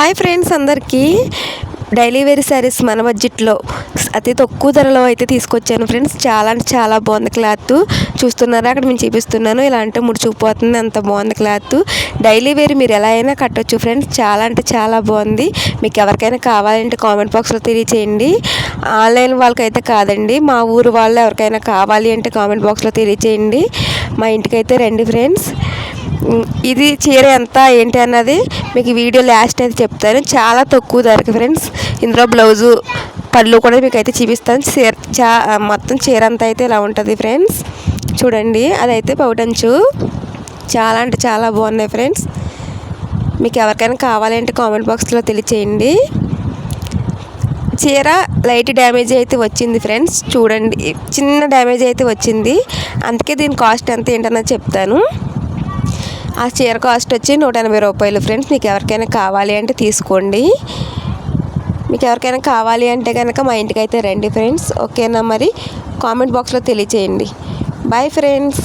Hi friends అందరికీ. Daily wear saris మన బడ్జెట్లో అతి తక్కువ ధరలో అయితే తీసుకొచ్చాను ఫ్రెండ్స్. చాలా అంటే చాలా బాగుంది క్లాత్. చూస్తున్నారా అక్కడ మేము చూపిస్తున్నాను. ఇలా అంటే ముడి చూపోతుంది అంత బాగుంది క్లాత్. డైలీ వేర్ మీరు ఎలా అయినా కట్టొచ్చు ఫ్రెండ్స్. చాలా అంటే చాలా బాగుంది. మీకు ఎవరికైనా కావాలంటే కామెంట్ బాక్స్లో తెలియచేయండి. ఆన్లైన్ వాళ్ళకైతే కాదండి. మా ఊరు వాళ్ళు ఎవరికైనా కావాలి అంటే కామెంట్ బాక్స్లో తెలియచేయండి. మా ఇంటికైతే రండి ఫ్రెండ్స్. ఇది చీర ఎంత ఏంటి అన్నది మీకు వీడియో లాస్ట్ అయితే చెప్తాను. చాలా తక్కువ ధరకి ఫ్రెండ్స్ ఇందులో బ్లౌజు పళ్ళు కూడా మీకు అయితే చూపిస్తాను. చీర చా మొత్తం చీర అంతా అయితే ఇలా ఉంటుంది ఫ్రెండ్స్ చూడండి అదైతే పౌటంచు చాలా అంటే చాలా బాగున్నాయి ఫ్రెండ్స్ మీకు ఎవరికైనా కావాలంటే కామెంట్ బాక్స్లో తెలియచేయండి. చీర లైట్ డ్యామేజ్ అయితే వచ్చింది ఫ్రెండ్స్ చూడండి చిన్న డ్యామేజ్ అయితే వచ్చింది. అందుకే దీని కాస్ట్ ఎంత ఏంటన్నది చెప్తాను. ఆ చీర కాస్ట్ వచ్చి నూట ఎనభై రూపాయలు ఫ్రెండ్స్. మీకు ఎవరికైనా కావాలి అంటే తీసుకోండి. మీకు ఎవరికైనా కావాలి అంటే కనుక మా ఇంటికి అయితే రండి ఫ్రెండ్స్. ఓకేనా మరి? కామెంట్ బాక్స్లో తెలియచేయండి. Bye friends